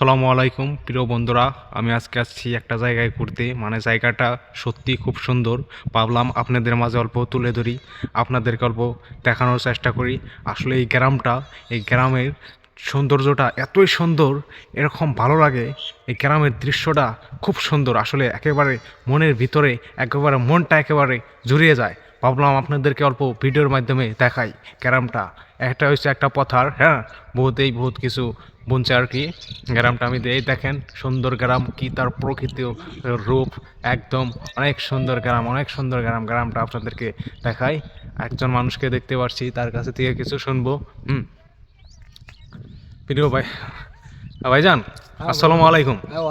আসসালামু আলাইকুম, প্রিয় বন্ধুরা। আমি আজকে আসছি একটা জায়গায় ঘুরতে। মানে জায়গাটা সত্যি খুব সুন্দর। ভাবলাম আপনাদের মাঝে অল্প তুলে ধরি। আপনাদেরকে অল্প দেখানোর চেষ্টা করি। আসলে এই গ্রামটা, এই গ্রামের সৌন্দর্যটা এতই সুন্দর, এরকম ভালো লাগে। এই গ্রামের দৃশ্যটা খুব সুন্দর। আসলে একেবারে মনের ভিতরে, একেবারে মনটা একেবারে জুড়িয়ে যায়। ভাবলাম আপনাদেরকে অল্প ভিডিওর মাধ্যমে দেখাই ক্যারামটা একটা হচ্ছে একটা পথার হ্যাঁ? বহুত এই বহুত কিছু বুনছে আর কি। গ্রামটা আমি এই দেখেন সুন্দর গ্রাম কি তার প্রকৃতি রূপ একদম অনেক সুন্দর গ্রাম অনেক সুন্দর গ্রাম। গ্রামটা আপনাদেরকে দেখাই। একজন মানুষকে দেখতে পাচ্ছি তার কাছে থেকে কিছু শুনব। হুম। প্রিয় ভাই ভাইজান আসসালামু আলাইকুম। হ্যাঁ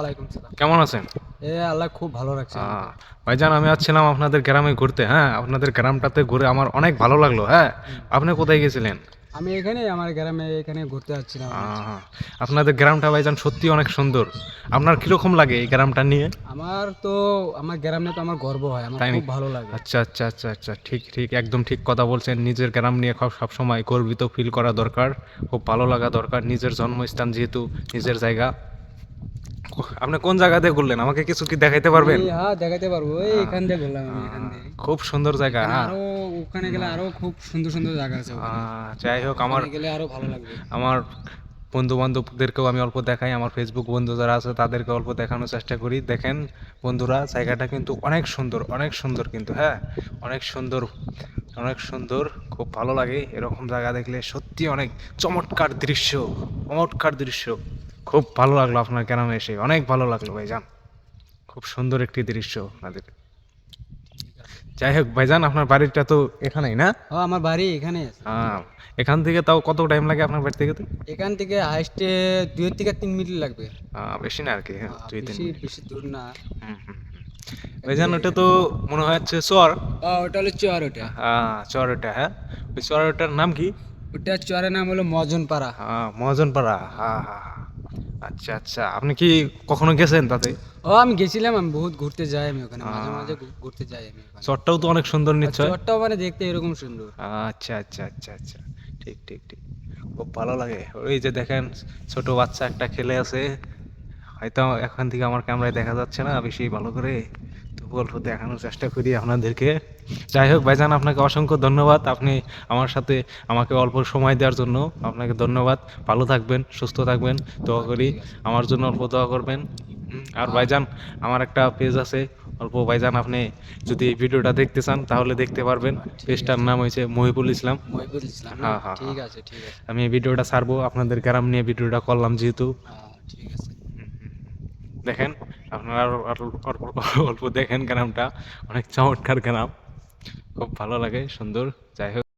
কেমন আছেন? এ আল্লাহ খুব ভালো রাখছে ভাইজান আমি আসছিলাম আপনাদের গ্রামে ঘুরতে হ্যাঁ? আপনাদের গ্রামটাতে ঘুরে আমার অনেক ভালো লাগল হ্যাঁ? আপনি কোথায় গেছিলেন? আমি এখানে আমার গ্রামে এখানে ঘুরতে যাচ্ছিলাম আপনাদের গ্রামটা ভাইজান সত্যি অনেক সুন্দর। আপনার কীরকম লাগে এই গ্রামটা নিয়ে? আমার তো আমার গ্রামে তো আমার গর্ব হয় আমার খুব ভালো লাগে। আচ্ছা আচ্ছা আচ্ছা আচ্ছা ঠিক ঠিক একদম ঠিক কথা বলছেন। নিজের গ্রাম নিয়ে সব সবসময় গর্বিত ফিল করা দরকার খুব ভালো লাগা দরকার। নিজের জন্মস্থান যেহেতু নিজের জায়গা। আপনি কোন জায়গাতে ঘুরলেন? আমাকে কিছু কি দেখাইতে পারবেন? হ্যাঁ দেখাতে পারব। এই এখান দিয়ে ঘুরলাম আমি এখান দিয়ে। খুব সুন্দর জায়গা হ্যাঁ। আরও ওখানে গেলে আরও খুব সুন্দর সুন্দর জায়গা আছে। যাই হোক আমার গেলে আরও ভালো লাগবে। আমার বন্ধু বান্ধবদেরকেও আমি অল্প দেখাই। আমার ফেসবুক বন্ধু যারা আছে তাদেরকে অল্প দেখানোর চেষ্টা করি। দেখেন বন্ধুরা জায়গাটা কিন্তু অনেক সুন্দর অনেক সুন্দর কিন্তু হ্যাঁ। অনেক সুন্দর অনেক সুন্দর খুব ভালো লাগে। এরকম জায়গা দেখলে সত্যি অনেক চমৎকার দৃশ্য চমৎকার দৃশ্য। খুব ভালো লাগল আপনার গ্রামে এসে। অনেক ভালো লাগল ভাইজান। খুব সুন্দর একটি দৃশ্য আপনাদের। যাই হোক ভাইজান আপনার বাড়িটা তো এখানেই না? ও আমার বাড়ি এখানে হ্যাঁ। এখান থেকে তাও কত টাইম লাগে আপনার বাড়ি থেকে তো? এখান থেকে হাইস্টে দুই থেকে তিন মিনিট লাগবে। আহ, বেশি না আর কি হ্যাঁ, দুই তিন বেশি দূর না। ভাইজান ওটা তো মনে হয় হচ্ছে চর। ওটা হলো চর ওটা। হ্যাঁ চর ওটা হ্যাঁ। ওই চর ওটার নাম কি? ওটা চরের নাম হলো মজনপাড়া। হ্যাঁ হ্যাঁ হ্যাঁ। আচ্ছা আচ্ছা। আপনি কি কখনো গেছেন তাতে? ও আমি গেছিলাম আমি বহুত ঘুরতে যাই আমি ওখানে মাঝে মাঝে ঘুরতে যাই আমি চটটাও তো অনেক সুন্দর নিশ্চয়? চটটাও মানে দেখতে এরকম সুন্দর। আচ্ছা আচ্ছা আচ্ছা আচ্ছা। ঠিক ঠিক ঠিক। খুব ভালো লাগে। ওই যে দেখেন ছোট বাচ্চা একটা খেলে আছে। হয়তো এখান থেকে আমার ক্যামেরায় দেখা যাচ্ছে না বেশি ভালো করে। তবু অল্প দেখানোর চেষ্টা করি আপনাদেরকে। যাই হোক ভাইজান আপনাকে অসংখ্য ধন্যবাদ। আপনি আমার সাথে আমাকে অল্প সময় দেওয়ার জন্য আপনাকে ধন্যবাদ। ভালো থাকবেন সুস্থ থাকবেন দোয়া করি। আমার জন্য অল্প দোয়া করবেন। আর ভাইজান আমার একটা পেজ আছে। অল্প ভাইজান আপনি যদি এই ভিডিওটা দেখতে চান তাহলে দেখতে পারবেন। পেজটার নাম হয়েছে মহিবুল ইসলাম। মহিবুল ইসলাম? হ্যাঁ, হ্যাঁ, ঠিক আছে ঠিক আছে। আমি এই ভিডিওটা ছাড়বো। আপনাদের গ্রাম নিয়ে ভিডিওটা করলাম যেহেতু। হ্যাঁ, ঠিক আছে। দেখেন আপনারা অল্প দেখেন গ্রামটা। অনেক চমৎকার গ্রাম। খুব ভালো লাগে সুন্দর। যাই হোক।